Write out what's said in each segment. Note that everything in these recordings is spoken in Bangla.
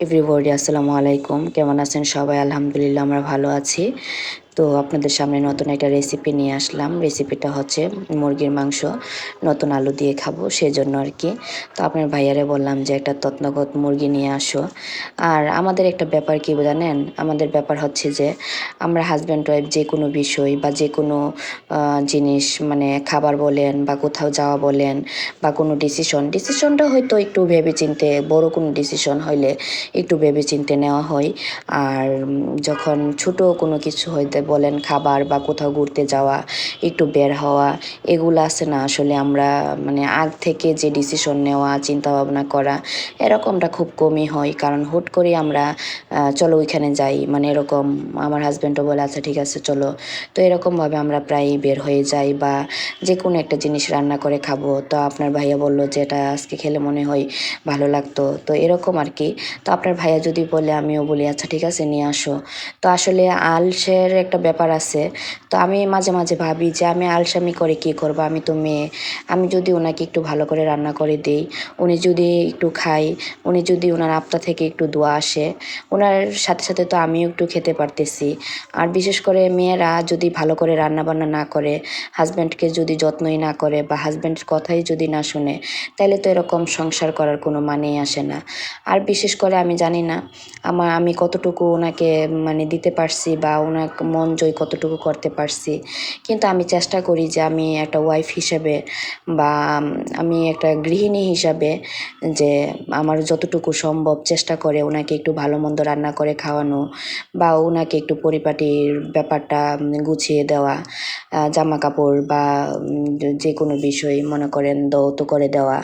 এভরিবডি আসসালামু আলাইকুম কেমন আছেন সবাই? আলহামদুলিল্লাহ আমরা ভালো আছি। তো আপনাদের সামনে নতুন একটা রেসিপি নিয়ে আসলাম। রেসিপিটা হচ্ছে মুরগির মাংস। নতুন আলু দিয়ে খাব, সেজন্য আর কি। তো আপনার ভাইয়ারে বললাম যে, একটা তত্নগত মুরগি নিয়ে আসো। আর আমাদের একটা ব্যাপার কি জানেন? আমাদের ব্যাপার হচ্ছে যে, আমরা হাজব্যান্ড ওয়াইফ যে কোনো বিষয় বা যে কোনো জিনিস মানে খাবার বলেন বা কোথাও যাওয়া বলেন বা কোনো ডিসিশন ডিসিশনটা হয়তো একটু ভেবে চিনতে বড় কোনো ডিসিশন হইলে একটু ভেবে চিনতে নেওয়া হয়। আর যখন ছোট কোনো কিছু হইতে বলেন খাবার বা কোথাও ঘুরতে যাওয়া, একটু বের হওয়া, এগুলো আছে না আসলে আমরা মানে আগ থেকে যে ডিসিশন নেওয়া চিন্তা ভাবনা করা, এরকমটা খুব কমই হয়। কারণ হুট করে আমরা চলো ওইখানে যাই। মানে এরকম আমার হাজব্যান্ডও বলে আচ্ছা ঠিক আছে, চলো। তো এরকমভাবে আমরা প্রায়ই বের হয়ে যাই বা যে কোনো একটা জিনিস রান্না করে খাব। তো আপনার ভাইয়া বলল যে, এটা আজকে খেলে মনে হয় ভালো লাগতো। তো এরকম আর কি। তো আপনার ভাইয়া যদি বলে, আমিও বলি আচ্ছা ঠিক আছে, নিয়ে আসো। তো আসলে আলসের একটা ব্যাপার আছে। তো আমি মাঝে মাঝে ভাবি যে আমি আলসামি করে কি করব? আমি তো মেয়ে। আমি যদি ওনাকে একটু ভালো করে রান্না করে দিই, উনি যদি একটু খাই উনি যদি ওনার আপতা থেকে একটু দোয়া আসে, ওনার সাথে সাথে তো আমিও একটু খেতে পারতেছি। আর বিশেষ করে মেয়েরা যদি ভালো করে রান্না বান্না না করে, হাজব্যান্ডকে যদি যত্নই না করে বা হাজব্যান্ডের কথাই যদি না শুনে, তাহলে তো এরকম সংসার করার কোনো মানেই আসে না। আর বিশেষ করে আমি জানি না, আমার আমি কতটুকু ওনাকে মানে দিতে পারছি বা ওনার মন জয় কতটুকু করতে পারছি। কিন্তু আমি চেষ্টা করি যে আমি একটা ওয়াইফ হিসেবে বা আমি একটা গৃহিণী হিসাবে যে আমার যতটুকু সম্ভব চেষ্টা করে ওনাকে একটু ভালো মন্দ রান্না করে খাওয়ানো বা ওনাকে একটু পরিপাটির ব্যাপারটা গুছিয়ে দেওয়া জামা কাপড় বা যে কোনো বিষয় মনে করেন দৌত করে দেওয়া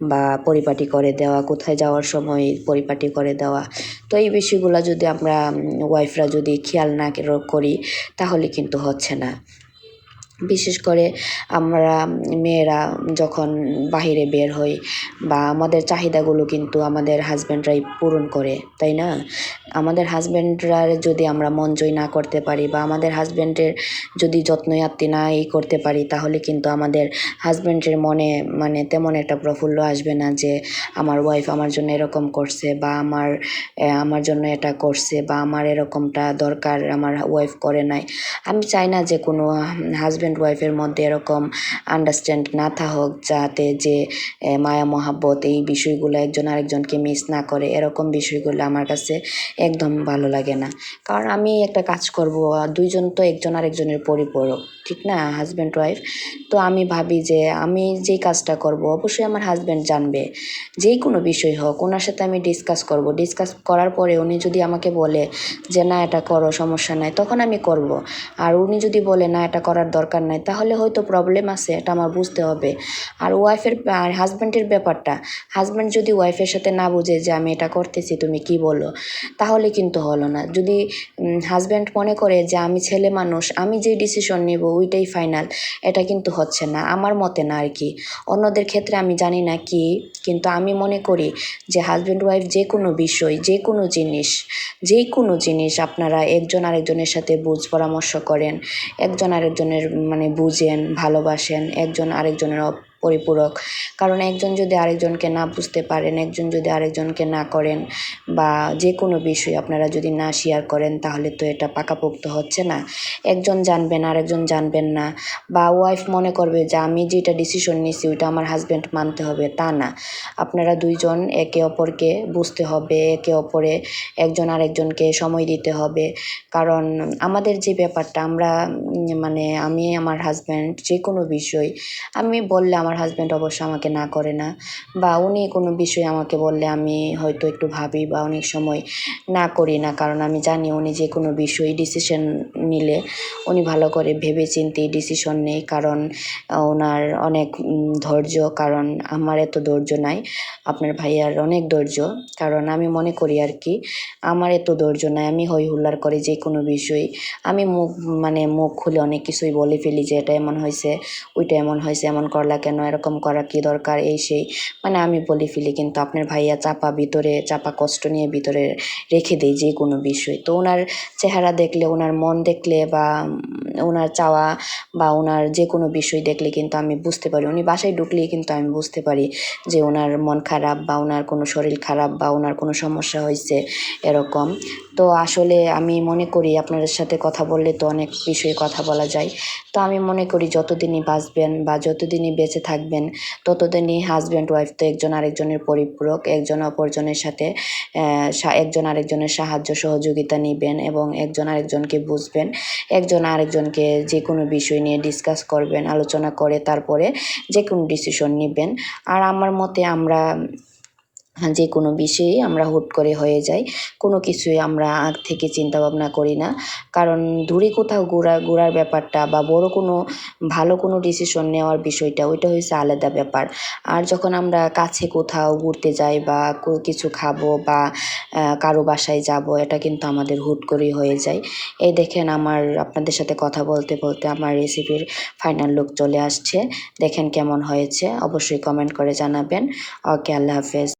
বা পরিপাটি করে দেওয়া, কোথায় যাওয়ার সময় পরিপাটি করে দেওয়া। তো এই বিষয়গুলো যদি আমরা ওয়াইফরা যদি খেয়াল না করি, তাহলে কিন্তু হচ্ছে না। বিশেষ করে আমরা মেয়েরা যখন বাহিরে বের হই বা আমাদের চাহিদাগুলো কিন্তু আমাদের হাজব্যান্ডরাই পূরণ করে, তাই না? আমাদের হাজব্যান্ডরা যদি আমরা মন জয় না করতে পারি বা আমাদের হাজব্যান্ডের যদি যত্নই আত্মি না এই করতে পারি, তাহলে কিন্তু আমাদের হাজব্যান্ডের মনে মানে তেমন একটা প্রফুল্ল আসবে না যে আমার ওয়াইফ আমার জন্য এরকম করছে বা আমার আমার জন্য এটা করছে বা আমার এরকমটা দরকার আমার ওয়াইফ করে নাই। আমি চাই না যে কোনো হাজব্যান্ড ওয়াইফের মধ্যে এরকম আন্ডারস্ট্যান্ড না থাকুক যাতে যে মায়া মহাব্বত এই বিষয়গুলো একজন আরেকজনকে মিস না করে, এরকম বিষয়গুলো আমার কাছে একদম ভালো লাগে না। কারণ আমি একটা কাজ করব দুইজন তো একজন আরেকজনের পরিপূরক। ঠিক না হাজব্যান্ড ওয়াইফ তো আমি ভাবি যে আমি যেই কাজটা করব, অবশ্যই আমার হাজব্যান্ড জানবে। যেই কোনো বিষয় হোক, ওনার সাথে আমি ডিসকাস করব। ডিসকাস করার পরে উনি যদি আমাকে বলে যে, না, এটা করো, সমস্যা নাই, তখন আমি করব। আর উনি যদি বলে, না, এটা করার দরকার নাই, তাহলে হয়তো প্রবলেম আছে, এটা আমার বুঝতে হবে। আর ওয়াইফের আর হাজব্যান্ডের ব্যাপারটা। হাজব্যান্ড যদি ওয়াইফের সাথে না বুঝে যে, আমি এটা করতেছি, তুমি কি বলো? তাহলে কিন্তু হলো না। যদি হাজব্যান্ড মনে করে যে, আমি ছেলে মানুষ, আমি যে ডিসিশন নেব ওইটাই ফাইনাল এটা কিন্তু হচ্ছে না, আমার মতে না আর কি অন্যদের ক্ষেত্রে আমি জানি না কি, কিন্তু আমি মনে করি যে হাজব্যান্ড ওয়াইফ যে কোনো বিষয়, যে কোনো জিনিস, যে কোনো জিনিস আপনারা একজন আরেকজনের সাথে বুঝ পরামর্শ করেন, একজন আরেকজনের মানে বুঝেন, ভালোবাসেন, একজন আরেকজনের পরিপূরক। কারণ একজন যদি আরেকজনকে না বুঝতে পারেন, একজন যদি আরেকজনকে না করেন বা যে কোনো বিষয় আপনারা যদি না শেয়ার করেন, তাহলে তো এটা পাকাপোক্ত হচ্ছে না। একজন জানবেন, আরেকজন জানবেন না। বা ওয়াইফ মনে করবে যে, আমি যেটা ডিসিশন নিছি, ওইটা আমার হাজব্যান্ড মানতে হবে। তা না। আপনারা দুইজন একে অপরকে বুঝতে হবে, একে অপরে একজন আরেকজনকে সময় দিতে হবে। কারণ আমাদের যে ব্যাপারটা, আমরা মানে আমি, আমার হাজব্যান্ড যে কোনো বিষয়, আমি বললে আমার হাজব্যান্ড অবশ্য আমাকে না করে না বা উনি কোনো বিষয় আমাকে বললে আমি হয়তো একটু ভাবি বা অনেক সময় না করি না। কারণ আমি জানি উনি যে কোনো বিষয়ে ডিসিশন নিলে উনি ভালো করে ভেবে চিন্তে ডিসিশন নেই কারণ ওনার অনেক ধৈর্য। কারণ আমার এত ধৈর্য নাই, আপনার ভাইয়ার অনেক ধৈর্য। কারণ আমি মনে করি আর কি, আমার এত ধৈর্য নাই, আমি হই হুল্লার করে যে কোনো বিষয়ে। আমি মুখ মানে মুখ খুলে অনেক কিছুই বলে ফেলি যে এটা এমন হয়েছে, ওইটা এমন হয়েছে, এমন করলা কেন? কেন এরকম করা কি দরকার? এই সেই। মানে আমি বলি ফেলি, কিন্তু আপনার ভাইয়া চাপা ভিতরে, চাপা কষ্ট নিয়ে ভিতরে রেখে দেয় যে কোনো বিষয়। তো ওনার চেহারা দেখলে, ওনার মন দেখলে বা ওনার চাওয়া বা ওনার যে কোনো বিষয় দেখলে কিন্তু আমি বুঝতে পারি। উনি বাসায় ঢুকলেই কিন্তু আমি বুঝতে পারি যে ওনার মন খারাপ বা ওনার কোনো শরীর খারাপ বা ওনার কোনো সমস্যা হয়েছে এরকম। তো আসলে আমি মনে করি আপনাদের সাথে কথা বললে তো অনেক বিষয়ে কথা বলা যায়। তো আমি মনে করি যতদিনই বাঁচবেন বা যতদিনই বেঁচে থাকবেন। ততদিনই হাজব্যান্ড ওয়াইফ তো একজন আরেকজনের পরিপূরক, একজন অপরজনের সাথে একজন আরেকজনের সাহায্য, সহযোগিতা নেবেন এবং একজন আরেকজনকে বুঝবেন। একজন আরেকজনকে যে কোনো বিষয় নিয়ে ডিসকাস করবেন, আলোচনা করে তারপরে যে কোনো ডিসিশন নেবেন। আর আমার মতে আমরা যে কোনো বিষয়েই আমরা হুট করে হয়ে যাই। কোনো কিছুই আমরা আগ থেকে চিন্তা ভাবনা করি না। কারণ দূরে কোথাও ঘোরা, ঘোরার ব্যাপারটা বা বড় কোনো, ভালো কোনো ডিসিশন নেওয়ার বিষয়টা, ওইটা হচ্ছে আলাদা ব্যাপার। আর যখন আমরা কাছে কোথাও ঘুরতে যাই বা কিছু খাব বা কারও বাসায় যাব, এটা কিন্তু আমাদের হুট করেই হয়ে যায়। এই দেখেন আমার, আপনাদের সাথে কথা বলতে বলতে আমার রেসিপির ফাইনাল লুক চলে আসছে। দেখেন কেমন হয়েছে, অবশ্যই কমেন্ট করে জানাবেন। ওকে আল্লাহ হাফেজ।